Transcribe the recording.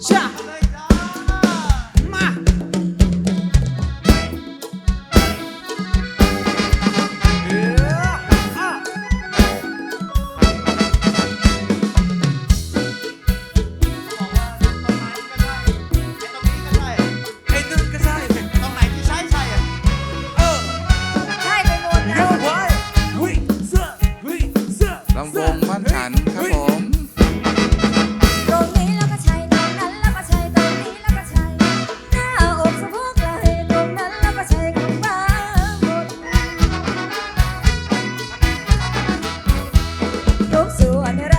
Shot. ทุกส่วน